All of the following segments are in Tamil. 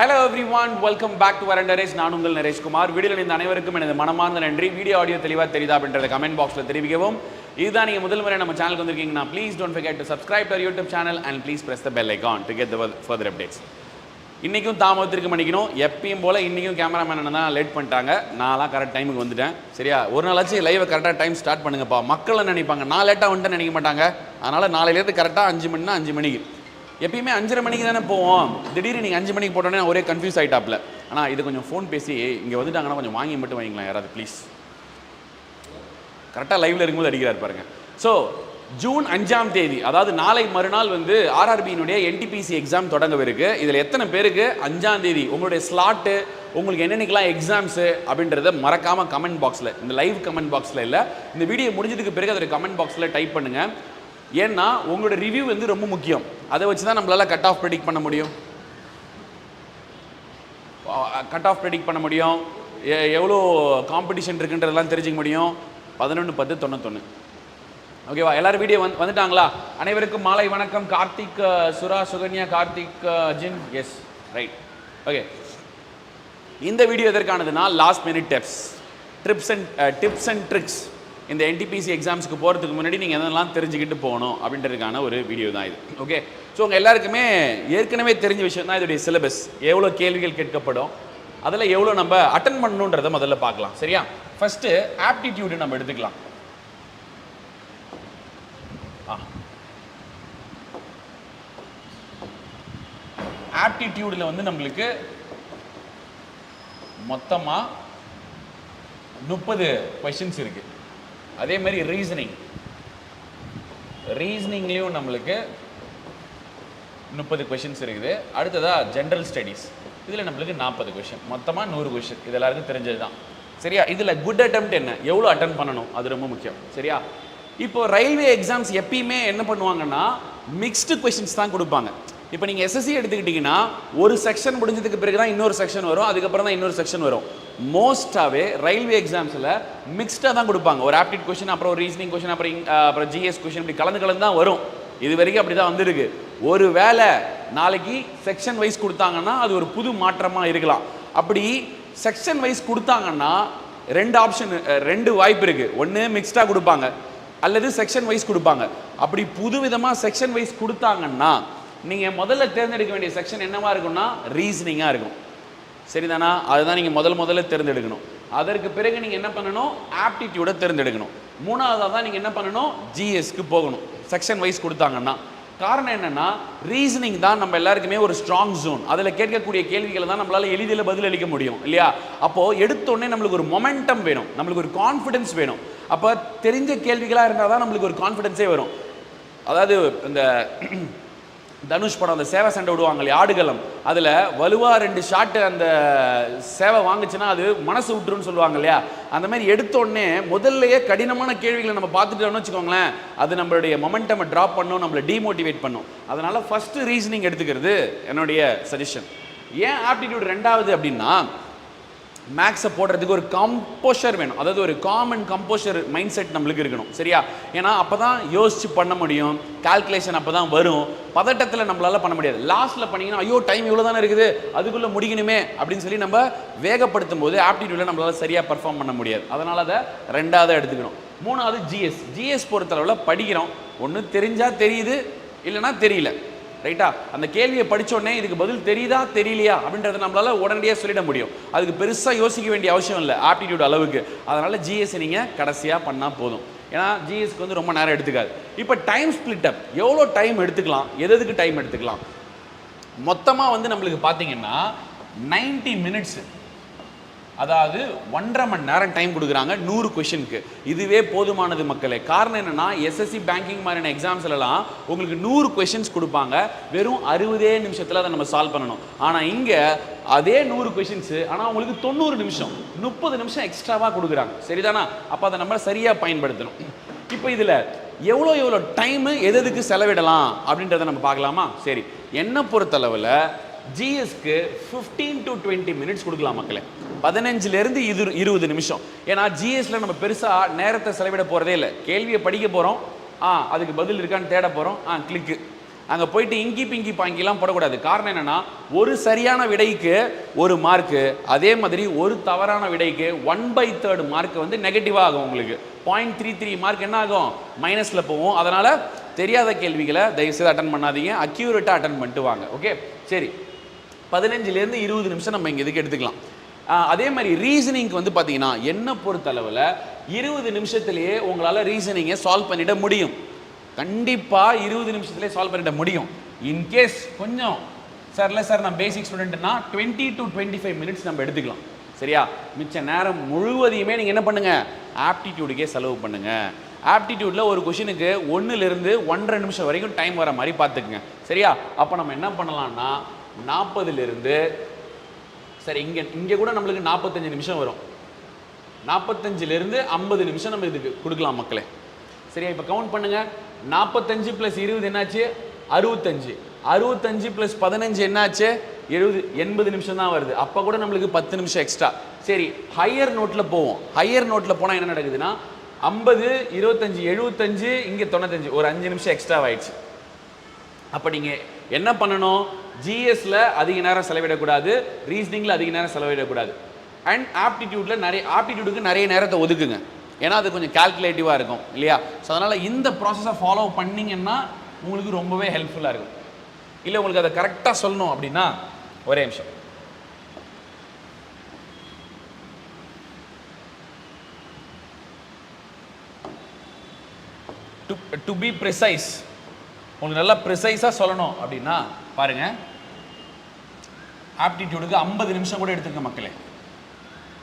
Hello every one welcome back to வரண்ட Naresh நான் உங்கள் நரேஷ்குமார் வீடியோவில் இந்த அனைவருக்கும் எனது மனமார்ந்த நன்றி. வீடியோ ஆடியோ தெளிவாக தெரியுதா அப்படின்றத கமெண்ட் பாக்ஸில் தெரிவிக்கவும். இதுதான் நீங்கள் முதல் முறை நம்ம சேனலுக்கு வந்திருக்கீங்கன்னா please don't forget to subscribe to YouTube channel and please press the bell icon to get the further updates. இன்றைக்கும் தாமதத்திற்கு மணிக்கணும் எப்பயும் போல் இன்றைக்கும் கேமராமேன் தான் லேட் பண்ணிட்டாங்க. நான்லாம் கரெக்ட் டைமுக்கு வந்துட்டேன். சரியா? ஒரு நாளாச்சும் லைவை கரெக்டாக டைம் ஸ்டார்ட் பண்ணுங்கப்பா. மக்கள் நினைப்பாங்க? நான் லேட்டாக வந்துட்டு நினைக்க மாட்டாங்க. அதனால் நாளையிலேருந்து கரெக்டாக அஞ்சு மணினா அஞ்சு மணிக்கு. எப்பயுமே அஞ்சரை மணிக்கு தானே போவோம். திடீர்னு நீங்கள் அஞ்சு மணிக்கு போட்டோன்னே ஒரே கன்ஃபியூஸ் ஆகிட்டாப்ல ஆனால் இது கொஞ்சம் ஃபோன் பேசி இங்கே வந்துட்டாங்கன்னா கொஞ்சம் வாங்கி மட்டும் வாங்கிக்கலாம் யாராவது ப்ளீஸ் கரெக்டாக லைவில் இருக்கும்போது அடிக்கிறார் பாருங்க. ஸோ ஜூன் அஞ்சாம் தேதி அதாவது நாளை மறுநாள் வந்து ஆர்ஆர்பியினுடைய என்டிபிசி எக்ஸாம் தொடங்கவிருக்கு. இதில் எத்தனை பேருக்கு அஞ்சாம் தேதி உங்களுடைய ஸ்லாட்டு உங்களுக்கு என்னென்னக்கெல்லாம் எக்ஸாம்ஸு அப்படின்றத மறக்காமல் கமெண்ட் பாக்ஸில் இந்த லைவ் கமெண்ட் பாக்ஸில் இல்லை இந்த வீடியோ முடிஞ்சதுக்கு பிறகு அதோட கமெண்ட் பாக்ஸில் டைப் பண்ணுங்கள் ஏன்னா உங்களோட ரிவ்யூ வந்து ரொம்ப முக்கியம். அதை வச்சு தான் நம்மளால் கட் ஆஃப் ப்ரெடிக்ட் பண்ண முடியும். கட் ஆஃப் ப்ரெடிக்ட் பண்ண முடியும். எ- எவ்வளோ காம்படிஷன் இருக்குன்றதெல்லாம் தெரிஞ்சுக்க முடியும். பதினொன்று பத்து தொண்ணூத்தொன்று ஓகேவா எல்லாரும் வீடியோ வந்து வந்துட்டாங்களா? அனைவருக்கும் மாலை வணக்கம். கார்த்திக் சுரா சுகன்யா கார்த்திக் ஜின். எஸ் ரைட் ஓகே இந்த video எதற்கானதுன்னா last minute tips trips and tips and tricks இந்த என்டிபிசி எக்ஸாம்ஸ்க்கு போகிறதுக்கு முன்னாடி நீங்கள் எதெல்லாம் தெரிஞ்சுக்கிட்டு போகணும் அப்படின்றதுக்கான ஒரு வீடியோ தான் இது. ஓகே ஸோ உங்கள் எல்லாருக்குமே ஏற்கனவே தெரிஞ்ச விஷயம் தான் இதோடைய சிலபஸ் எவ்வளோ கேள்விகள் கேட்கப்படும் அதில் எவ்வளோ நம்ம அட்டன் பண்ணணுன்றதை முதல்ல பார்க்கலாம். சரியா? ஃபஸ்ட்டு ஆப்டிடியூடு நம்ம எடுத்துக்கலாம். ஆப்டிடியூடில் வந்து நம்மளுக்கு மொத்தமாக முப்பது கொஷின்ஸ் இருக்குது அதே மாதிரி ரீசனிங் ரீசனிங்லேயும் நம்மளுக்கு முப்பது கொஷின்ஸ் இருக்குது. அடுத்ததாக ஜென்ரல் ஸ்டடீஸ் இதில் நம்மளுக்கு நாற்பது கொஷின் மொத்தமாக நூறு கொஷின் இது எல்லாருக்கும் தெரிஞ்சது தான் சரியா? இதில் குட் attempt என்ன? எவ்வளோ அட்டன் பண்ணணும்? அது ரொம்ப முக்கியம். சரியா? இப்போ ரயில்வே எக்ஸாம்ஸ் எப்பயுமே என்ன பண்ணுவாங்கன்னா மிக்ஸ்டு கொஷின்ஸ் தான் கொடுப்பாங்க. இப்போ நீங்கள் எஸ்எஸ்சி எடுத்துக்கிட்டிங்கன்னா ஒரு செக்ஷன் முடிஞ்சதுக்கு பிறகு தான் இன்னொரு செக்ஷன் வரும். அதுக்கப்புறம் தான் இன்னொரு செக்ஷன் வரும். மோஸ்ட்டாகவே ரயில்வே எக்ஸாம்ஸில் மிக்ஸ்டாக தான் கொடுப்பாங்க. ஒரு ஆப்டிட் கொஷின் அப்புறம் ஒரு ரீசனிங் கொஷின் அப்புறம் அப்புறம் ஜிஎஸ் கொஷின் இப்படி கலந்து கலந்து தான் வரும். இது வரைக்கும் அப்படி தான் வந்திருக்கு. ஒரு வேளை நாளைக்கு செக்ஷன் வைஸ் கொடுத்தாங்கன்னா அது ஒரு புது மாற்றமாக இருக்கலாம். அப்படி செக்ஷன் வைஸ் கொடுத்தாங்கன்னா ரெண்டு ஆப்ஷன் ரெண்டு வாய்ப்பு இருக்குது ஒன்று மிக்ஸ்டாக கொடுப்பாங்க. அல்லது செக்ஷன் வைஸ் கொடுப்பாங்க. அப்படி புது விதமாக செக்ஷன் வைஸ் கொடுத்தாங்கன்னா நீங்கள் முதல்ல தேர்ந்தெடுக்க வேண்டிய செக்ஷன் என்னவாக இருக்கும்னா ரீசனிங்காக இருக்கும். சரிதானா? அதுதான் நீங்கள் முதல் முதல்ல தேர்ந்தெடுக்கணும். அதற்கு பிறகு நீங்கள் என்ன பண்ணணும்? ஆப்டிடியூடை தேர்ந்தெடுக்கணும். மூணாவதாக தான் நீங்கள் என்ன பண்ணணும்? ஜிஎஸ்க்கு போகணும். செக்ஷன் வைஸ் கொடுத்தாங்கன்னா. காரணம் என்னன்னா ரீசனிங் தான் நம்ம எல்லாருக்குமே ஒரு ஸ்ட்ராங் ஜோன் அதில் கேட்கக்கூடிய கேள்விகளை தான் நம்மளால் எளிதில் பதிலளிக்க முடியும். இல்லையா? அப்போது எடுத்தோடனே நம்மளுக்கு ஒரு மொமெண்டம் வேணும். நம்மளுக்கு ஒரு கான்ஃபிடென்ஸ் வேணும். அப்போ தெரிஞ்ச கேள்விகளாக இருந்தால் தான் நம்மளுக்கு ஒரு கான்ஃபிடென்ஸே வரும். அதாவது இந்த தனுஷ் படம் அந்த சேவை சண்டை விடுவாங்க இல்லையா ஆடுகளம். அதில் வலுவாக ரெண்டு ஷாட்டு அந்த சேவை வாங்குச்சுன்னா அது மனசு விட்டுருன்னு சொல்லுவாங்க இல்லையா அந்த மாதிரி எடுத்தோடனே முதல்லையே கடினமான கேள்விகளை நம்ம பார்த்துட்டோம்னு வச்சுக்கோங்களேன் அது நம்மளுடைய மொமெண்டம் ட்ராப் பண்ணும் நம்மளை டிமோட்டிவேட் பண்ணும். அதனால் ஃபஸ்ட்டு ரீசனிங் எடுத்துக்கிறது என்னுடைய சஜஷன் ஏன் ஆப்டிடியூட் ரெண்டாவது அப்படின்னா மேக்ஸை போடுறதுக்கு ஒரு கம்போஷர் வேணும். அதாவது ஒரு காமன் கம்போஷர் மைண்ட் செட் நம்மளுக்கு இருக்கணும். சரியா? ஏன்னா அப்போ தான் யோசிச்சு பண்ண முடியும். கால்குலேஷன் அப்போ தான் வரும். பதட்டத்தில் நம்மளால பண்ண முடியாது. லாஸ்ட்டில் பண்ணீங்கன்னா ஐயோ டைம் இவ்வளோ தானே இருக்குது. அதுக்குள்ளே முடிக்கணுமே அப்படின்னு சொல்லி நம்ம வேகப்படுத்தும் போது ஆப்டிடியூடில் நம்மளால் சரியாக பர்ஃபார்ம் பண்ண முடியாது. அதனால் அதை ரெண்டாவது எடுத்துக்கணும். மூணாவது ஜிஎஸ் ஜிஎஸ் பொறுத்தளவில் படிக்கிறோம். ஒன்று தெரிஞ்சால் தெரியுது இல்லைன்னா தெரியல. ரைட்டா? அந்த கேள்வியை படித்தோடனே உடனே இதுக்கு பதில் தெரியுதா தெரியலையா? அப்படின்றத நம்மளால உடனடியாக சொல்லிட முடியும். அதுக்கு பெருசாக யோசிக்க வேண்டிய அவசியம் இல்லை ஆப்டிடியூட் அளவுக்கு. அதனால் ஜிஎஸ் நீங்கள் கடைசியாக பண்ணால் போதும். ஏன்னா ஜிஎஸ்க்கு வந்து ரொம்ப நேரம் எடுத்துக்காது. இப்போ டைம் ஸ்பிளிட்டப் எவ்வளோ டைம் எடுத்துக்கலாம்? எதுக்கு டைம் எடுத்துக்கலாம்? மொத்தமாக வந்து நம்மளுக்கு பார்த்தீங்கன்னா 90 மினிட்ஸ் அதாவது ஒன்றரை மணி நேரம் டைம் கொடுக்குறாங்க நூறு கொஷினுக்கு இதுவே போதுமானது மக்களே. காரணம் என்னென்னா எஸ்எஸ்சி பேங்கிங் மாதிரியான எக்ஸாம்ஸ்லலாம் உங்களுக்கு நூறு கொஷின்ஸ் கொடுப்பாங்க. வெறும் அறுபதே நிமிஷத்தில் அதை நம்ம சால்வ் பண்ணணும். ஆனால் இங்கே அதே நூறு கொஷின்ஸு ஆனால் உங்களுக்கு தொண்ணூறு நிமிஷம் முப்பது நிமிஷம் எக்ஸ்ட்ராவாக கொடுக்குறாங்க. சரிதானா? அப்போ அதை நம்ம சரியாக பயன்படுத்தணும். இப்போ இதில் எவ்வளோ எவ்வளோ டைமு எது எதுக்கு செலவிடலாம் அப்படின்றத நம்ம பார்க்கலாமா? சரி. என்னை பொறுத்தளவில் ஜிஎஸ்க்கு 15 டு டுவெண்ட்டி மினிட்ஸ் கொடுக்கலாம் மக்களே. பதினஞ்சுலேருந்து இது இருபது நிமிஷம். ஏன்னா ஜிஎஸ்ல நம்ம பெருசாக நேரத்தை செலவிட போகிறதே இல்லை. கேள்வியை படிக்க போகிறோம் ஆ அதுக்கு பதில் இருக்கான்னு தேட போகிறோம் ஆ கிளிக்கு அங்கே போயிட்டு இங்கி பிங்கி பாங்கிலாம் போடக்கூடாது. காரணம் என்னென்னா ஒரு சரியான விடைக்கு ஒரு மார்க்கு அதே மாதிரி ஒரு தவறான விடைக்கு ஒன் பை தேர்ட் மார்க் வந்து நெகட்டிவாக ஆகும் உங்களுக்கு. பாயிண்ட் த்ரீ த்ரீ மார்க் என்ன ஆகும்? மைனஸில் போகும். அதனால் தெரியாத கேள்விகளை தயவுசெய்து அட்டன் பண்ணாதீங்க. அக்யூரேட்டாக அட்டன் பண்ணிட்டு வாங்க. ஓகே சரி. பதினஞ்சுலேருந்து இருபது நிமிஷம் நம்ம இங்கே இதுக்கு எடுத்துக்கலாம். அதே மாதிரி ரீசனிங்க்கு வந்து பார்த்தீங்கன்னா என்ன பொறுத்தளவில் இருபது நிமிஷத்துலேயே உங்களால் ரீசனிங்கை சால்வ் பண்ணிட முடியும். கண்டிப்பாக இருபது நிமிஷத்துலேயே சால்வ் பண்ணிட முடியும். இன்கேஸ் கொஞ்சம் சார் இல்லை சார் நான் basic ஸ்டூடெண்ட்னா twenty to twenty five minutes நம்ம எடுத்துக்கலாம். சரியா? மிச்ச நேரம் முழுவதையுமே நீங்கள் என்ன பண்ணுங்கள் ஆப்டிடியூடுக்கே செலவு பண்ணுங்கள் ஆப்டிடியூடில் ஒரு கொஷினுக்கு ஒன்றுலேருந்து ஒன்றரை நிமிஷம் வரைக்கும் டைம் வர மாதிரி பார்த்துக்குங்க. சரியா? அப்போ நம்ம என்ன பண்ணலான்னா நாற்பதுலேருந்து சரி இங்கே இங்கே கூட நம்மளுக்கு நாற்பத்தஞ்சு நிமிஷம் வரும். நாற்பத்தஞ்சிலேருந்து ஐம்பது நிமிஷம் நம்ம இதுக்கு கொடுக்கலாம் மக்களே. சரியா? இப்போ கவுண்ட் பண்ணுங்கள் நாற்பத்தஞ்சு ப்ளஸ் இருபது என்னாச்சு? அறுபத்தஞ்சு. அறுபத்தஞ்சு ப்ளஸ் பதினஞ்சு என்னாச்சு? எழுபது எண்பது நிமிஷம் தான் வருது. அப்போ கூட நம்மளுக்கு பத்து நிமிஷம் எக்ஸ்ட்ரா சரி ஹையர் நோட்டில் போவோம். ஹையர் நோட்டில் போனால் என்ன நடக்குதுன்னா ஐம்பது இருபத்தஞ்சு எழுபத்தஞ்சு இங்கே தொண்ணூத்தஞ்சு. ஒரு அஞ்சு நிமிஷம் எக்ஸ்ட்ரா ஆயிடுச்சு. அப்போ நீங்கள் என்ன பண்ணணும்? ஜிஎஸ்ல அதிக நேரம் செலவிடக்கூடாது ரீசனிங்கில் அதிக நேரம் செலவிடக்கூடாது. அண்ட் ஆப்டிடியூட்டில் நிறைய ஆப்டிடியூடுக்கு நிறைய நேரத்தை ஒதுக்குங்க. ஏன்னா அது கொஞ்சம் கால்குலேட்டிவாக இருக்கும் இல்லையா? ஸோ அதனால் இந்த ப்ராசஸை ஃபாலோ பண்ணிங்கன்னா உங்களுக்கு ரொம்பவே ஹெல்ப்ஃபுல்லாக இருக்கும். இல்லை உங்களுக்கு அதை கரெக்டாக சொல்லணும் அப்படின்னா ஒரே நிமிஷம். டு டு பி ப்ரிசைஸ் உங்களுக்கு நல்லா ப்ரிசைஸாக சொல்லணும் அப்படின்னா பாருங்க. ஆப்டிடியூடுக்கு ஐம்பது நிமிஷம் கூட எடுத்துக்க மக்களே.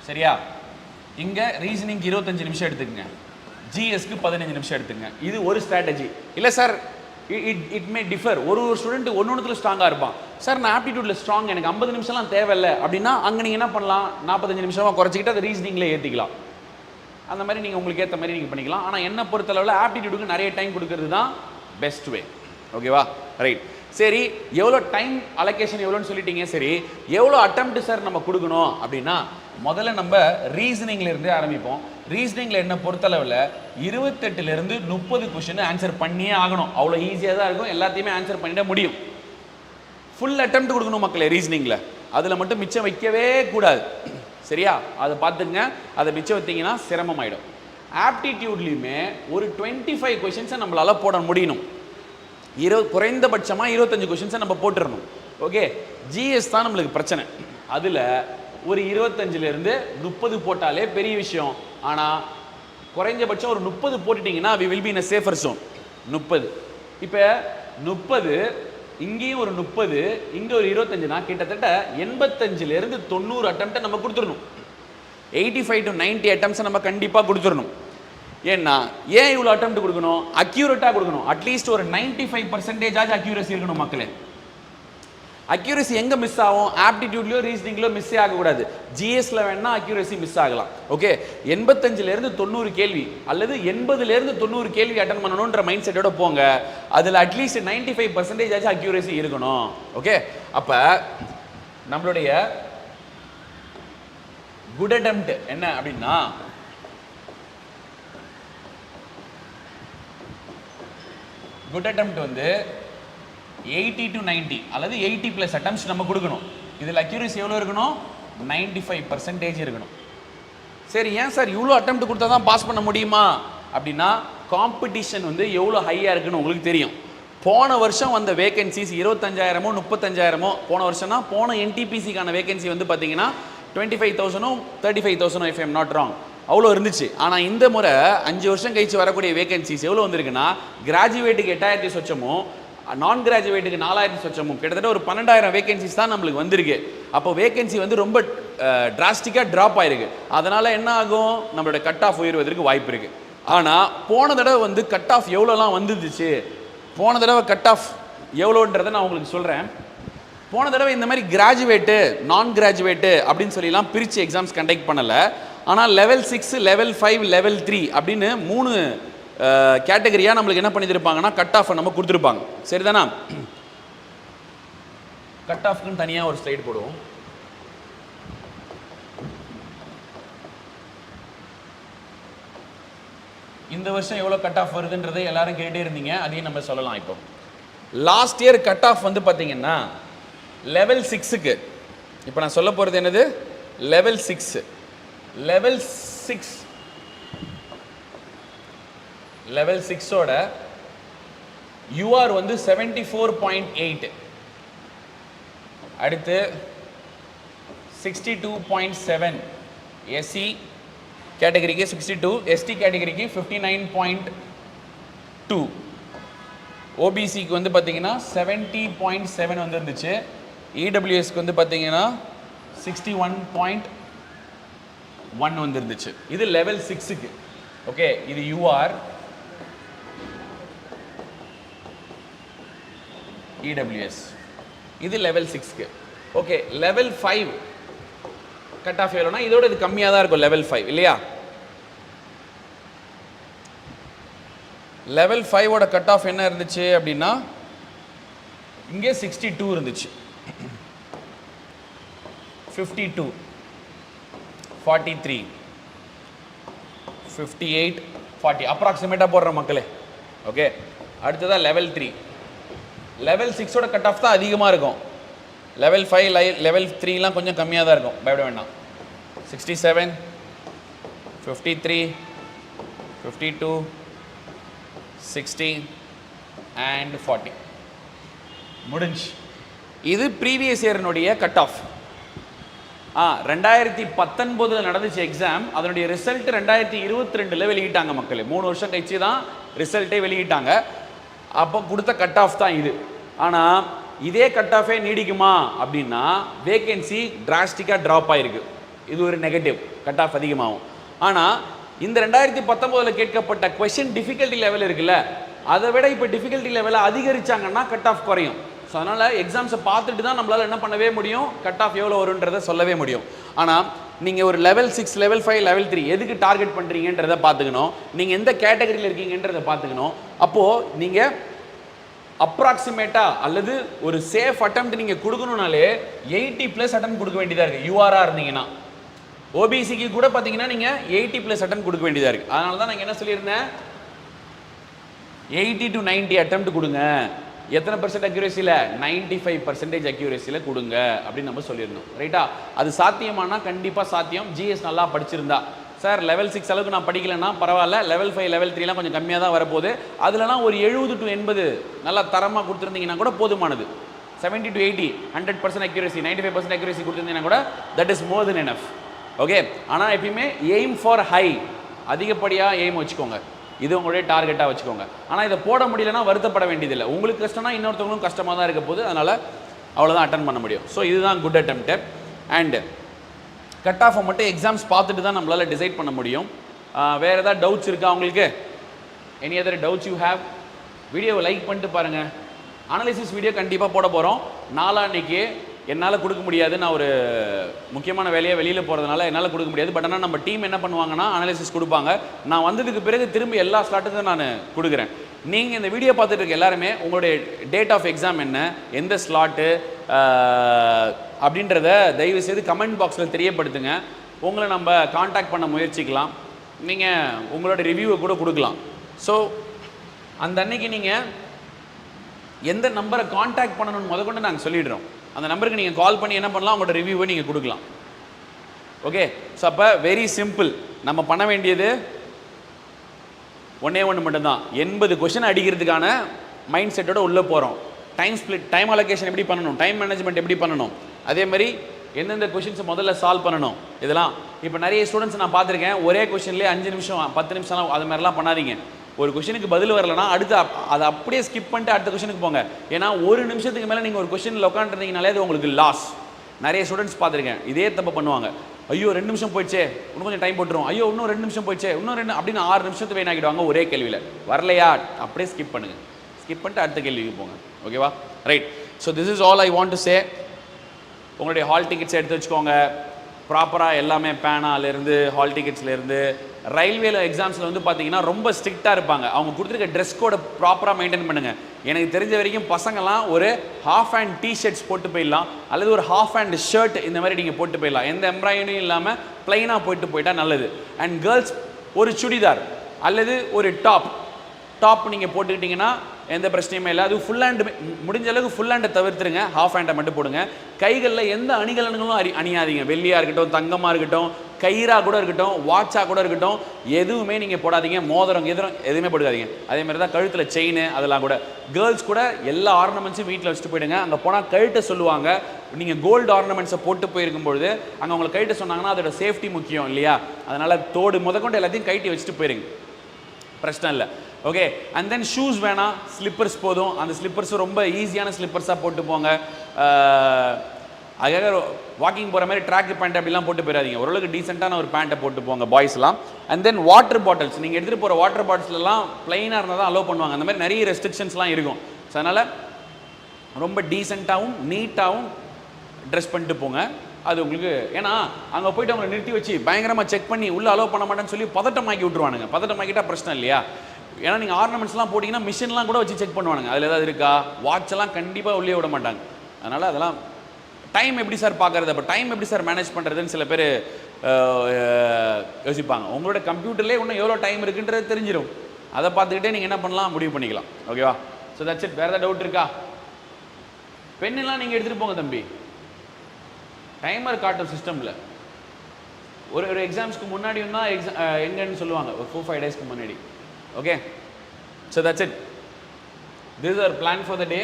சரியா? இங்கே ரீசனிங்க்கு இருபத்தஞ்சு நிமிஷம் எடுத்துக்கங்க. ஜிஎஸ்க்கு பதினஞ்சு நிமிஷம் எடுத்துங்க இது ஒரு ஸ்ட்ராட்டஜி இல்லை sir it it may differ ஒரு ஒரு ஸ்டூடெண்ட் ஒன்று ஒன்றுத்தில் ஸ்ட்ராங்காக இருப்பான். சார் நான் ஆப்டிடியூடில் ஸ்ட்ராங் எனக்கு ஐம்பது நிமிஷம்லாம் தேவையில்லை. அப்படின்னா அங்கே நீங்கள் என்ன பண்ணலாம்? நாற்பத்தஞ்சு நிமிஷமாக குறைச்சிக்கிட்டு அதை ரீசனிங்கில் ஏற்றிக்கலாம் அந்த மாதிரி நீங்கள் உங்களுக்கு ஏற்ற மாதிரி நீங்கள் பண்ணிக்கலாம். ஆனால் என்ன பொறுத்தளவில் ஆப்டிடியூடுக்கு நிறைய டைம் கொடுக்கறது தான் பெஸ்ட் வே ஓகேவா? ரைட் சரி எவ்வளோ டைம் அலோகேஷன் எவ்வளோன்னு சொல்லிட்டீங்க. சரி எவ்வளோ அட்டம்ப்ட் சார் நம்ம கொடுக்கணும் அப்படின்னா முதல்ல நம்ம ரீசனிங்ல இருந்தே ஆரம்பிப்போம். ரீசனிங்கில் என்ன பொறுத்தளவில் இருபத்தெட்டுலேருந்து முப்பது கொஷின் ஆன்சர் பண்ணியே ஆகணும். அவ்வளோ ஈஸியாக தான் இருக்கும். எல்லாத்தையுமே ஆன்சர் பண்ணிட முடியும். ஃபுல் அட்டம் கொடுக்கணும் மக்களை ரீசனிங்கில் அதில் மட்டும் மிச்சம் வைக்கவே கூடாது. சரியா? அதை பார்த்துங்க அதை மிச்சம் வைத்தீங்கன்னா சிரமமாயிடும். ஆப்டிடியூட்லேயுமே ஒரு டுவெண்ட்டி ஃபைவ் கொஷின்ஸை நம்மளால் போட முடியணும். இரு குறைந்தபட்சமாக இருபத்தஞ்சு கொஷின்ஸை நம்ம போட்டுறணும். ஓகே ஜிஎஸ் தான் நம்மளுக்கு பிரச்சனை. அதில் ஒரு இருபத்தஞ்சிலேருந்து முப்பது போட்டாலே பெரிய விஷயம். ஆனால் குறைஞ்சபட்சம் ஒரு முப்பது போட்டுட்டிங்கன்னா we will be in safer zone முப்பது. இப்போ முப்பது இங்கேயும் ஒரு முப்பது இங்கே ஒரு இருபத்தஞ்சுனா கிட்டத்தட்ட எண்பத்தஞ்சிலேருந்து தொண்ணூறு அட்டம்ப்டை நம்ம கொடுத்துடணும். எயிட்டி ஃபைவ் டு நைன்ட்டி அட்டம்ஸை நம்ம கண்டிப்பாக கொடுத்துடணும். ஏன்னா ஏன் இவ்வளோ அட்டம் கொடுக்கணும்? அக்யூரேட்டாக கொடுக்கணும். அட்லீஸ்ட் ஒரு நைன்ட்டி ஃபைவ் பர்சன்டேஜாச்சும் அக்யூரசி இருக்கணும் மக்களே. அக்யூரசி எங்கே மிஸ் ஆகும்? ஆப்டிடியூட்லையோ ரீசனிங்லையோ மிஸ்ஸே ஆகக்கூடாது. ஜிஎஸ்ல வேணா அக்யூரசி மிஸ் ஆகலாம். ஓகே எண்பத்தஞ்சிலேருந்து தொண்ணூறு கேள்வி அல்லது எண்பதுலேருந்து தொண்ணூறு கேள்வி அட்டன் பண்ணணுன்ற மைண்ட் செட்டோட போங்க. அதில் அட்லீஸ்ட் நைன்டி ஃபைவ் பர்சன்டேஜ் ஆச்சு அக்யூரசி இருக்கணும். ஓகே அப்போ நம்மளுடைய குட் attempt என்ன அப்படின்னா குட் அட்டம்ப்ட் வந்து எயிட்டி டு 90 அல்லது எயிட்டி ப்ளஸ் அட்டம்ஸ் நம்ம கொடுக்கணும். இதில் அக்யூரசி எவ்வளோ இருக்கணும்? 95% ஃபைவ் பர்சன்டேஜ் இருக்கணும். சரி ஏன் சார் இவ்வளோ அட்டம்ப்ட் கொடுத்தா தான் பாஸ் பண்ண முடியுமா? அப்படின்னா காம்படிஷன் வந்து எவ்வளோ ஹையாக இருக்குன்னு உங்களுக்கு தெரியும். போன வருஷம் வந்த வேகன்சிஸ் இருபத்தஞ்சாயிரமோ முப்பத்தஞ்சாயிரமோ போன வருஷம்னா போன என்டிபிசிக்கான வேகன்சி வந்து பார்த்தீங்கன்னா twenty five தௌசண்டும் thirty five thousand if I'm not wrong அவ்வளோ இருந்துச்சு. ஆனால் இந்த முறை அஞ்சு வருஷம் கழிச்சு வரக்கூடிய வேகன்சிஸ் எவ்வளோ வந்திருக்குன்னா கிராஜுவேட்டுக்கு எட்டாயிரத்தி சொச்சமும் நான் கிராஜுவேட்டுக்கு நாலாயிரத்தி சொச்சமும் கிட்டத்தட்ட ஒரு பன்னெண்டாயிரம் வேகன்சிஸ் தான் நம்மளுக்கு வந்திருக்கு. அப்போ வேகன்சி வந்து ரொம்ப டிராஸ்டிக்காக ட்ராப் ஆயிருக்கு. அதனால் என்ன ஆகும்? நம்மளோட கட் ஆஃப் உயர்வதற்கு வாய்ப்பு இருக்குது ஆனால் போன தடவை வந்து கட் ஆஃப் எவ்வளோலாம் வந்துருச்சு போன தடவை கட் ஆஃப் எவ்வளோன்றதை நான் உங்களுக்கு சொல்கிறேன் போன தடவை இந்த மாதிரி கிராஜுவேட்டு நான் கிராஜுவேட்டு அப்படின்னு சொல்லிலாம் பிரித்து எக்ஸாம்ஸ் கண்டக்ட் பண்ணலை. ஆனால் level six level five level three அப்படின்னு மூணு கேட்டகரியாக நம்மளுக்கு என்ன பண்ணியிருப்பாங்கன்னா கட் ஆஃப் நம்ம கொடுத்துருப்பாங்க. சரிதானா? கட் ஆஃப்க்குன்னு தனியாக ஒரு ஸ்லைடு போடுவோம். இந்த வருஷம் எவ்வளோ கட் ஆஃப் வருதுன்றதை எல்லாரும் கேட்டே இருந்தீங்க. அதையும் நம்ம சொல்லலாம் இப்போ. லாஸ்ட் இயர் கட் ஆஃப் வந்து பார்த்தீங்கன்னா லெவல் சிக்ஸுக்கு இப்போ நான் சொல்ல போகிறது என்னது? Level six level six level சிக்ஸோட UR வந்து செவன்டி ஃபோர் பாயிண்ட் எயிட் அடுத்து sixty two point seven SC கேட்டகரிக்கு சிக்ஸ்டி டூ எஸ்டி கேட்டகரிக்கு ஃபிஃப்டி நைன் பாயிண்ட் டூ ஓபிசிக்கு வந்து பார்த்தீங்கன்னா செவன்ட்டி பாயிண்ட் செவன் வந்துருந்துச்சு. இடபிள்யூஎஸ்க்கு வந்து பார்த்தீங்கன்னா சிக்ஸ்டி ஒன் பாயிண்ட் ஒன் வந்துருந்துச்சு. இது லெவல் சிக்ஸுக்கு ஓகே இது யூஆர் இடபிள்யூஎஸ் இது level சிக்ஸ்க்கு okay level five cut off எவ்வளோனா இதோட இது கம்மியாக தான் இருக்கும் லெவல் ஃபைவ் இல்லையா? லெவல் ஃபைவோட கட் ஆஃப் என்ன இருந்துச்சு அப்படின்னா இங்கே சிக்ஸ்டி டூ இருந்துச்சு. Fifty two forty three fifty eight forty அப்ராக்சிமேட்டாக போடுற மக்களே. ஓகே அடுத்ததாக லெவல் த்ரீ லெவல் சிக்ஸோட கட் ஆஃப் தான் அதிகமாக இருக்கும். லெவல் ஃபைவ் லை லெவல் த்ரீலாம் கொஞ்சம் கம்மியாக தான் இருக்கும். பயப்பட வேண்டாம். Sixty seven fifty three fifty two sixty and forty முடிஞ்சு. இது ப்ரீவியஸ் இயர்னுடைய கட் ஆஃப் ஆ ரெண்டாயிரத்தி பத்தொன்பதில் நடந்துச்சு எக்ஸாம் அதனுடைய ரிசல்ட் ரெண்டாயிரத்தி இருபத்தி ரெண்டில் வெளியிட்டாங்க மக்களே. மூணு வருஷம் கழிச்சு தான் ரிசல்ட்டே வெளியிட்டாங்க. அப்போ கொடுத்த கட் ஆஃப் தான் இது. ஆனால் இதே கட் ஆஃபே நீடிக்குமா அப்படின்னா வேகன்சி டிராஸ்டிக்காக ட்ராப் ஆகிருக்கு இது ஒரு நெகட்டிவ் கட் ஆஃப் அதிகமாகும். ஆனால் இந்த ரெண்டாயிரத்தி பத்தொம்போதில் கேட்கப்பட்ட கொஷின் டிஃபிகல்ட்டி லெவல் இருக்குல்ல அதை விட இப்போ டிஃபிகல்ட்டி லெவலை அதிகரிச்சாங்கன்னா கட் ஆஃப் குறையும். ஸோ அதனால் எக்ஸாம்ஸை பார்த்துட்டு தான் நம்மளால் என்ன பண்ணவே முடியும்? கட் ஆஃப் எவ்வளோ வருன்றதை சொல்லவே முடியும். ஆனால் நீங்கள் ஒரு level six level five level three எதுக்கு டார்கெட் பண்ணுறீங்கன்றதை பார்த்துக்கணும். நீங்கள் எந்த கேட்டகரியில் இருக்கீங்கன்றதை பார்த்துக்கணும். அப்போது நீங்கள் அப்ராக்சிமேட்டாக அல்லது ஒரு சேஃப் அட்டம் நீங்கள் கொடுக்கணுனாலே எயிட்டி ப்ளஸ் அட்டம் கொடுக்க வேண்டியதாக இருக்குது யூஆராக இருந்தீங்கன்னா. ஓபிசிக்கு கூட பார்த்தீங்கன்னா நீங்கள் எயிட்டி ப்ளஸ் அட்டம் கொடுக்க வேண்டியதாக இருக்குது அதனால தான் நாங்கள் என்ன சொல்லியிருந்தேன்? எயிட்டி டு நைன்ட்டி அட்டம் கொடுங்க. எத்தனை பர்சன்ட் அக்யூரேசியில் நைன்டி ஃபைவ் பர்சன்டேஜ் அக்யூரேசியில் கொடுங்க அப்படின்னு நம்ம சொல்லியிருந்தோம். ரைட்டா அது சாத்தியமானா கண்டிப்பாக சாத்தியம். ஜிஎஸ் நல்லா படிச்சிருந்தா. சார் லெவல் சிக்ஸ் அளவுக்கு நான் படிக்கலைன்னா பரவாயில்ல. லெவல் ஃபைவ் லெவல் த்ரீலாம் கொஞ்சம் கம்மியாக தான் வரப்போகுது. அதுலலாம் ஒரு எழுபது டு எண்பது நல்லா தரமாக கொடுத்துருந்தீங்கன்னா கூட போதுமானது. Seventy to eighty hundred percent accuracy ninety five percent accuracy கொடுத்துருந்தீங்கன்னா கூட that is more then enough okay ஆனால் எப்பயுமே எய்ம் ஃபார் ஹை அதிகப்படியாக எய்ம் வச்சுக்கோங்க. இது உங்களுடைய டார்கெட்டாக வச்சுக்கோங்க. ஆனால் இதை போட முடியலன்னா வருத்தப்பட வேண்டியதில்லை. உங்களுக்கு கஷ்டம்னா இன்னொருத்தவங்களும் கஷ்டமாக தான் இருக்க போது அதனால் அவ்வளோதான் அட்டன் பண்ண முடியும். ஸோ இதுதான் குட் அட்டெம்ப்ட் அண்டு கட் ஆஃபை மட்டும் எக்ஸாம்ஸ் பார்த்துட்டு தான் நம்மளால் டிசைட் பண்ண முடியும். வேறு ஏதாவது டவுட்ஸ் இருக்கா உங்களுக்கு? Any other doubts you have வீடியோவை லைக் பண்ணிட்டு பாருங்கள் அனலிசிஸ் வீடியோ கண்டிப்பாக போட போகிறோம் நாளான்னைக்கு என்னால் கொடுக்க முடியாது. நான் ஒரு முக்கியமான வேலையை வெளியில் போகிறதுனால என்னால் கொடுக்க முடியாது. பட் ஆனால் நம்ம டீம் என்ன பண்ணுவாங்கன்னா அனாலிசிஸ் கொடுப்பாங்க. நான் வந்ததுக்கு பிறகு திரும்பி எல்லா ஸ்லாட்டுக்கும் நான் கொடுக்குறேன். நீங்கள் இந்த வீடியோ பார்த்துட்டு இருக்க எல்லாருமே உங்களுடைய டேட் ஆஃப் எக்ஸாம் என்ன எந்த ஸ்லாட்டு அப்படின்றத தயவு செய்து கமெண்ட் பாக்ஸில் தெரியப்படுத்துங்க. உங்களை நம்ம காண்டாக்ட் பண்ண முயற்சிக்கலாம். நீங்கள் உங்களோட ரிவ்யூவை கூட கொடுக்கலாம். ஸோ அந்த அன்னைக்கு நீங்கள் எந்த நம்பரை காண்டாக்ட் பண்ணணும்னு முதக்கொண்டு நாங்கள் சொல்லிடுறோம். அந்த நம்பருக்கு நீங்கள் கால் பண்ணி என்ன பண்ணலாம்? உங்களோட ரிவ்யூவை நீங்கள் கொடுக்கலாம். ஓகே ஸோ அப்போ வெரி சிம்பிள் நம்ம பண்ண வேண்டியது ஒன்றே ஒன்று மட்டும்தான். எண்பது கொஷின் அடிக்கிறதுக்கான மைண்ட் செட்டோட உள்ளே போகிறோம் டைம் ஸ்ப்ளிட் டைம் அலோகேஷன் எப்படி பண்ணணும்? டைம் மேனேஜ்மெண்ட் எப்படி பண்ணணும்? அதே மாதிரி எந்தெந்த கொஷின்ஸை முதல்ல சால்வ் பண்ணணும்? இதெல்லாம் இப்போ நிறைய ஸ்டூடெண்ட்ஸ் நான் பார்த்துருக்கேன். ஒரே கொஷின்லேயே அஞ்சு நிமிஷம் பத்து நிமிஷம்லாம் அது மாதிரிலாம் பண்ணாதீங்க. ஒரு கொஷினுக்கு பதில் வரலனா அடுத்து அதை அப்படியே ஸ்கிப் பண்ணிட்டு அடுத்த கொஷினுக்கு போங்க. ஏன்னா ஒரு நிமிஷத்துக்கு மேலே நீங்கள் ஒரு கொஷினில் உட்காந்துருந்தீங்கனாலே அது உங்களுக்கு லாஸ் நிறைய ஸ்டூடெண்ட்ஸ் பார்த்துருக்கேன். இதே தப்பு பண்ணுவாங்க. ஐயோ ரெண்டு நிமிஷம் போயிடுச்சே. இன்னும் கொஞ்சம் டைம் போட்டுரும். ஐயோ இன்னும் ரெண்டு நிமிஷம் போயிடுச்சே. இன்னும் ரெண்டு அப்படின்னு ஆறு நிமிஷத்துக்கு வேணாக்கிடுவாங்க ஒரே கேள்வியில். வரலையா? அப்படியே ஸ்கிப் பண்ணுங்க. ஸ்கிப் பண்ணிட்டு அடுத்த கேள்விக்கு போங்க. ஓகேவா right so this is all I want to say உங்களுடைய ஹால் டிக்கெட்ஸ் எடுத்து வச்சுக்கோங்க. ப்ராப்பராக எல்லாமே பேனாலேருந்து ஹால் டிக்கெட்ஸ்லேருந்து ரயில்வேல எக்ஸாம்ஸில் வந்து பார்த்தீங்கன்னா ரொம்ப ஸ்ட்ரிக்டாக இருப்பாங்க. அவங்க கொடுத்துருக்க ட்ரெஸ் கோடை ப்ராப்பராக மெயின்டைன் பண்ணுங்கள் எனக்கு தெரிஞ்ச வரைக்கும் பசங்கள்லாம் ஒரு ஹாஃப் ஹேண்ட் டிஷர்ட்ஸ் போட்டு போயிடலாம். அல்லது ஒரு ஹாஃப் ஹேண்ட் ஷர்ட் இந்த மாதிரி நீங்கள் போட்டு போயிடலாம். எந்த எம்ப்ராய்டரியும் இல்லாமல் ப்ளைனாக போயிட்டு போயிட்டால் நல்லது. அண்ட் கேர்ள்ஸ் ஒரு சுடிதார் அல்லது ஒரு டாப் டாப் நீங்கள் போட்டுக்கிட்டிங்கன்னா எந்த பிரச்சனையுமே இல்லை. அது ஃபுல் ஹேண்டு முடிஞ்ச அளவுக்கு ஃபுல் ஹேண்டை தவிர்த்துருங்க. ஹாஃப் ஹேண்டை மட்டும் போடுங்க. கைகளில் எந்த அணிகலன்களும் அணி அணியாதீங்க. வெள்ளியாக இருக்கட்டும் தங்கமாக இருக்கட்டும் கயிறாக கூட இருக்கட்டும் வாட்சாக கூட இருக்கட்டும் எதுவுமே நீங்கள் போடாதீங்க. மோதிரம் எதிரும் எதுவுமே போடாதீங்க அதே மாதிரி தான் கழுத்தில் செயின் அதெல்லாம் கூட. கேர்ள்ஸ் கூட எல்லா ஆர்னமெண்ட்ஸும் வீட்டில் வச்சுட்டு போயிடுங்க. அங்கே போனால் கழுட்ட சொல்லுவாங்க. நீங்கள் கோல்டு ஆர்னமெண்ட்ஸை போட்டு போயிருக்கும் பொழுது அங்கே உங்களை கைட்டு சொன்னாங்கன்னா அதோட சேஃப்டி முக்கியம் இல்லையா? அதனால் தோடு முதற்கொண்டு எல்லாத்தையும் கைட்டி வச்சுட்டு போயிருங்க. பிரச்சனை இல்லை. ஓகே அண்ட் தென் ஷூஸ் வேணாம். ஸ்லிப்பர்ஸ் போதும். அந்த ஸ்லிப்பர்ஸ் ரொம்ப ஈஸியான ஸ்லிப்பர்ஸாக போட்டு போங்க. அதுக்காக வாக்கிங் போகிற மாதிரி ட்ராக் பேண்ட் அப்படிலாம் போட்டு போயிடாதீங்க ஓரளவுக்கு டீசெண்டான ஒரு பேண்ட்டை போட்டு போங்க பாய்ஸ்லாம் அண்ட் தென் வாட்டர் பாட்டில்ஸ் நீங்கள் எடுத்துகிட்டு போகிற வாட்டர் பாட்டில்ஸ்லாம் ப்ளைனாக இருந்தால் தான் அலோவ் பண்ணுவாங்க. அந்த மாதிரி நிறைய ரெஸ்ட்ரிக்ஷன்ஸ்லாம் இருக்கும். ஸோ அதனால் ரொம்ப டீசெண்டாகவும் நீட்டாகவும் ட்ரெஸ் பண்ணிட்டு போங்க. அது உங்களுக்கு ஏன்னா அங்கே போயிட்டு அவங்களை நிறுத்தி வச்சு பயங்கரமாக செக் பண்ணி உள்ளே அலோவ் பண்ண மாட்டேன்னு சொல்லி பதட்டமாக்கி விட்ருவானுங்க பதட்டமாக்கிட்டால் பிரச்சனை இல்லையா? ஏன்னா நீங்கள் ஆர்னமெண்ட்ஸ்லாம் போட்டிங்கன்னா மிஷின்லாம் கூட வச்சு செக் பண்ணுவானுங்க. அதில் ஏதாவது இருக்கா? வாட்செல்லாம் கண்டிப்பாக உள்ளே விட மாட்டாங்க. அதனால் அதெல்லாம் டைம் எப்படி சார் பார்க்குறது? அப்போ டைம் எப்படி சார் மேனேஜ் பண்ணுறதுன்னு சில பேர் யோசிப்பாங்க. உங்களோட கம்ப்யூட்டர்லேயே இன்னும் எவ்வளோ டைம் இருக்குன்றது தெரிஞ்சிடும் அதை பார்த்துக்கிட்டே நீங்கள் என்ன பண்ணலாம்? முடிவு பண்ணிக்கலாம். ஓகேவா ஸோ தட்ஸ் இட் வேறு ஏதாவது டவுட் இருக்கா? பெண்ணெல்லாம் நீங்கள் எடுத்துகிட்டு போங்க தம்பி. டைமர் காட்டும் சிஸ்டமில் ஒரு ஒரு எக்ஸாம்ஸ்க்கு முன்னாடி தான் எக்ஸாம் எங்கன்னு சொல்லுவாங்க. ஒரு ஃபோர் ஃபைவ் டேஸ்க்கு முன்னாடி. Okay so that's it this are plan for the day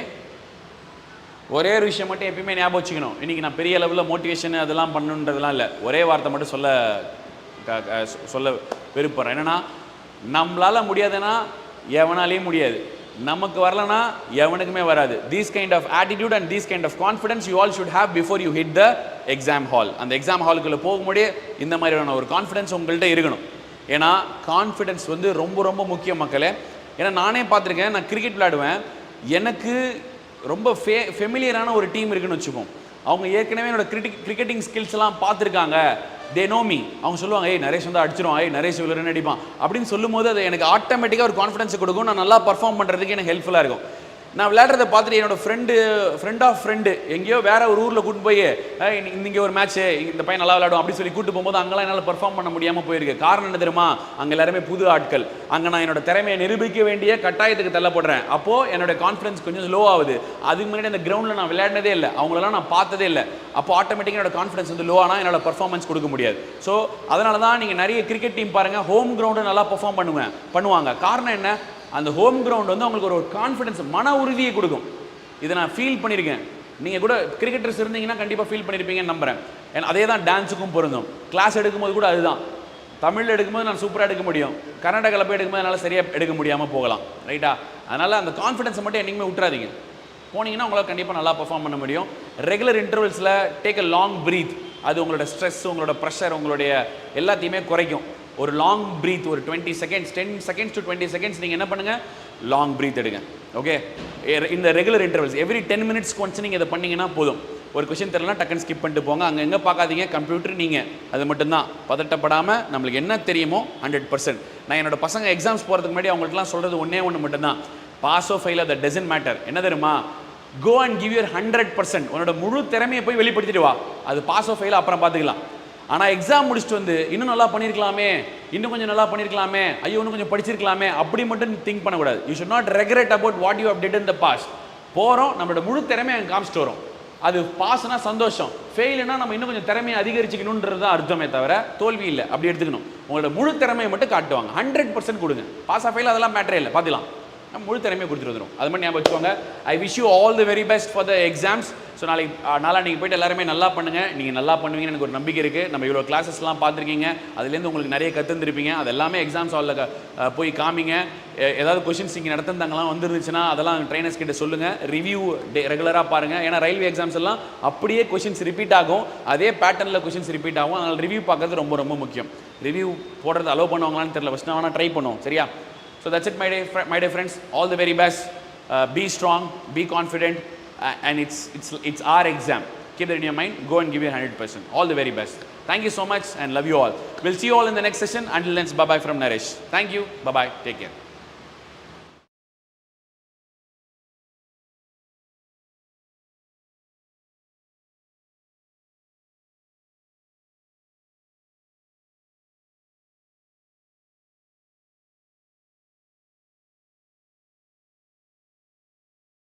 ஒரே ஒரு விஷயம் மட்டும் எப்பயுமே ஞாபகம் வச்சுக்கணும். இன்றைக்கி நான் பெரிய லெவலில் மோட்டிவேஷன் அதெல்லாம் பண்ணுன்றதுலாம் இல்லை. ஒரே வார்த்தை மட்டும் சொல்ல சொல்ல விருப்பறேன். என்னென்னா நம்மளால் முடியாதுன்னா எவனாலையும் முடியாது. நமக்கு வரலனா எவனுக்குமே வராது. These kind of attitude and these kind of confidence you all should have before you hit the exam hall அந்த எக்ஸாம் ஹாலுக்குள்ளே போகும்போதே இந்த மாதிரியான ஒரு கான்ஃபிடன்ஸ் உங்கள்கிட்ட இருக்கணும். ஏன்னா கான்ஃபிடன்ஸ் வந்து ரொம்ப ரொம்ப முக்கியம் மக்களே. ஏன்னா நானே பார்த்துருக்கேன் நான் கிரிக்கெட் விளையாடுவேன். எனக்கு ரொம்ப ஃபே ஃபெமிலியரான ஒரு டீம் இருக்குன்னு வச்சுப்போம். அவங்க ஏற்கனவே என்னோட கிரிட்டிக் கிரிக்கெட்டிங் ஸ்கில்ஸ் எல்லாம் பார்த்துருக்காங்க. தே நோமி அவங்க சொல்லுவாங்க ஏய் நரேஷ் வந்து அடிச்சிடும் ஏய் நரேஷ் இவ்வளோ ரன் அடிப்பான். அப்படின்னு சொல்லும்போது அது எனக்கு ஆட்டோமேட்டிக்காக ஒரு கான்ஃபிடன்ஸ் கொடுக்கும். நான் நல்லா பர்ஃபார்ம் பண்ணுறதுக்கு எனக்கு ஹெல்ப்ஃபுல்லாக இருக்கும். நான் விளையாடுறத பார்த்துட்டு என்னோட ஃப்ரெண்டு ஃப்ரெண்ட் ஆஃப் ஃப்ரெண்டு எங்கேயோ வேற ஒரு ஊரில் கூட்டு போய் இங்கே ஒரு மேட்ச் இந்த பையன் நல்லா விளையாடும் அப்படின்னு சொல்லி கூட்டு போகும்போது அங்கெல்லாம் என்னால் பர்ஃபார்ம் பண்ண முடியாமல் போயிருக்கு. காரணம் என்ன தெரியுமா? அங்கே எல்லாருமே புது ஆட்கள். அங்கே நான் என்னோட திறமையை நிரூபிக்க வேண்டிய கட்டாயத்துக்கு தள்ளப்படுறேன். அப்போது என்னோட கான்ஃபிடன்ஸ் கொஞ்சம் ஸ்லோ ஆகுது. அதுக்கு முன்னாடி அந்த கிரவுண்டில் நான் விளையாடினதே இல்லை. அவங்களெல்லாம் நான் பார்த்ததே இல்லை. அப்போ ஆட்டோமேட்டிக்காக என்னோட கான்ஃபிடன்ஸ் வந்து லோ ஆனால் என்னால் பர்ஃபார்மன்ஸ் கொடுக்க முடியாது. ஸோ அதனால தான் நீங்கள் நிறைய கிரிக்கெட் டீம் பாருங்கள் ஹோம் கிரவுண்டு நல்லா பர்ஃபார்ம் பண்ணுவேன் பண்ணுவாங்க. காரணம் என்ன? அந்த ஹோம் கிரவுண்ட் வந்து அவங்களுக்கு ஒரு கான்ஃபிடன்ஸ் மன உறுதியை கொடுக்கும். இதை நான் ஃபீல் பண்ணியிருக்கேன். நீங்கள் கூட கிரிக்கெட்டர்ஸ் இருந்தீங்கன்னா கண்டிப்பாக ஃபீல் பண்ணியிருப்பீங்கன்னு நம்புறேன். ஏன்னா அதே தான் டான்ஸுக்கும் பொருந்தும். கிளாஸ் எடுக்கும்போது கூட அதுதான். தமிழில் எடுக்கும்போது நான் சூப்பராக எடுக்க முடியும். கர்நாடகாவில் போய் எடுக்கும்போது என்னால் சரியாக எடுக்க முடியாமல் போகலாம். ரைட்டா அதனால் அந்த கான்ஃபிடன்ஸை மட்டும் என்றைக்குமே விட்டுறாதீங்க. போனீங்கன்னா உங்களால் கண்டிப்பாக நல்லா பர்ஃபார்ம் பண்ண முடியும். ரெகுலர் இன்டர்வல்ஸில் டேக் அ லாங் பிரீத் அது உங்களோட ஸ்ட்ரெஸ் உங்களோட ப்ரெஷர் உங்களுடைய எல்லாத்தையுமே குறைக்கும். ஒரு லாங் ப்ரீத் ஒரு twenty seconds ten seconds to twenty seconds நீங்கள் என்ன பண்ணுங்கள் லாங் ப்ரீத் எடுங்க. ஓகே இந்த ரெகுலர் இன்டர்வல்ஸ் எவ்ரி டென் மினிட்ஸ்க்கு ஒன்ஸ் நீங்கள் இதை பண்ணிங்கன்னா போதும். ஒரு கொஷின் தெரியலனா டக்குன்னு ஸ்கிப் பண்ணிட்டு போங்க. அங்கே எங்கே பார்க்காதீங்க? கம்ப்யூட்டர் நீங்கள் அது மட்டும்தான். பதட்டப்படாமல் நம்மளுக்கு என்ன தெரியுமோ? ஹண்ட்ரட் பர்சன்ட் நான் என்னோட பசங்க எக்ஸாம்ஸ் போகிறதுக்கு முன்னாடி அவங்களுக்குலாம் சொல்கிறது ஒன்றே ஒன்று மட்டும்தான். Pass or fail the doesn't matter என்ன தெரியுமா? Go and give your hundred percent உன்னோட முழு திறமையை போய் வெளிப்படுத்திட்டு வா. அது பாஸ் ஓ ஃபெயில் அப்புறம் பார்த்துக்கலாம். ஆனால் எக்ஸாம் முடிச்சுட்டு வந்து இன்னும் நல்லா பண்ணியிருக்கலாமே இன்னும் கொஞ்சம் நல்லா பண்ணியிருக்கலாமே ஐயோ இன்னும் கொஞ்சம் படிச்சிருக்கலாமே அப்படி மட்டும் திங்க் பண்ணக்கூடாது. You should not regret about what you up did in the past போகிறோம் நம்மளோட முழு திறமையை அங்கே காமிச்சிட்டு வரும். அது பாஸ்னா சந்தோஷம். ஃபெயிலுனா நம்ம இன்னும் கொஞ்சம் திறமையை அதிகரிச்சுக்கணுன்றது தான் அர்த்தமே தவிர தோல்வி இல்லை. அப்படி எடுத்துக்கணும். உங்களோட முழு திறமையை மட்டும் காட்டுவாங்க. ஹண்ட்ரட் பர்சன்ட் கொடுங்க. பாஸ் ஆஃப் ஃபெயில் அதெல்லாம் மேட்டரே இல்லை. பார்த்துக்கலாம். நம்ம முழு திறமையை கொடுத்துட்டு வந்துடும் அது மாதிரி ஞாபகம் வச்சுக்கோங்க. I wish you all the very best for the exams so நாளைக்கு நாளாக நாளா நீங்கள் போயிட்டு எல்லாருமே நல்லா பண்ணுங்கள் நீங்கள் நல்லா பண்ணுவீங்கன்னு எனக்கு ஒரு நம்பிக்கை இருக்குது நம்ம இவ்வளோ கிளாஸஸ்லாம் பார்த்துருக்கீங்க. அதுலேருந்து உங்களுக்கு நிறைய கற்றுந்துருப்பீங்க அது எல்லாமே எக்ஸாம்ஸ் ஹாலில் போய் காமிங்க. ஏதாவது கொஷின்ஸ் இங்கே நடத்துந்தாங்கலாம் வந்துருந்துச்சுன்னா அதெல்லாம் ட்ரைனர்ஸ் கிட்ட சொல்லுங்கள் ரிவ்யூ டே ரெகுலராக பாருங்கள் ஏன்னா ரயில்வே எக்ஸாம்ஸ் எல்லாம் அப்படியே கொஷின்ஸ் ரிப்பீட் ஆகும். அதே பேட்டர்னில் கொஷின்ஸ் ரிப்பீட் ஆகும். அதனால் ரிவ்யூ பார்க்கறது ரொம்ப ரொம்ப முக்கியம். ரிவ்யூ போடுறது அலோவ் பண்ணுவாங்களான்னு தெரியல. ஃபஸ்ட் நான் வேணால் ட்ரை பண்ணுவோம். சரியா? So that's it, my dear, my dear friends. All the very best. Uh, be strong, be confident, uh, and it's, it's, it's our exam. Keep that in your mind. Go and give your 100%. All the very best. Thank you so much and love you all. We'll see you all in the next session. Until then, bye bye from Naresh. Thank you. Bye bye. Take care.